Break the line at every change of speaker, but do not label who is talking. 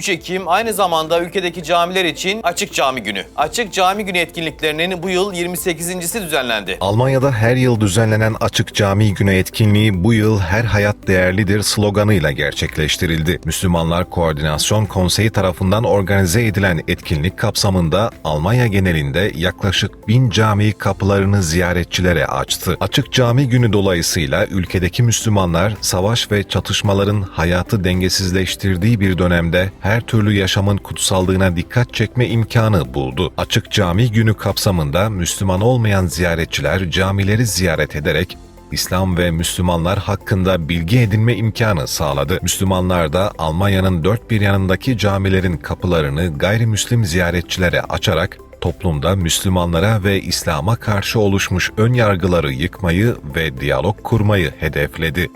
3 Ekim aynı zamanda ülkedeki camiler için Açık Cami Günü. Açık Cami Günü etkinliklerinin bu yıl 28.si düzenlendi.
Almanya'da her yıl düzenlenen Açık Cami Günü etkinliği bu yıl her hayat değerlidir sloganıyla gerçekleştirildi. Müslümanlar Koordinasyon Konseyi tarafından organize edilen etkinlik kapsamında Almanya genelinde yaklaşık bin cami kapılarını ziyaretçilere açtı. Açık Cami Günü dolayısıyla ülkedeki Müslümanlar savaş ve çatışmaların hayatı dengesizleştirdiği bir dönemde her türlü yaşamın kutsallığına dikkat çekme imkanı buldu. Açık Cami Günü kapsamında Müslüman olmayan ziyaretçiler camileri ziyaret ederek İslam ve Müslümanlar hakkında bilgi edinme imkanı sağladı. Müslümanlar da Almanya'nın dört bir yanındaki camilerin kapılarını gayrimüslim ziyaretçilere açarak toplumda Müslümanlara ve İslam'a karşı oluşmuş ön yargıları yıkmayı ve diyalog kurmayı hedefledi.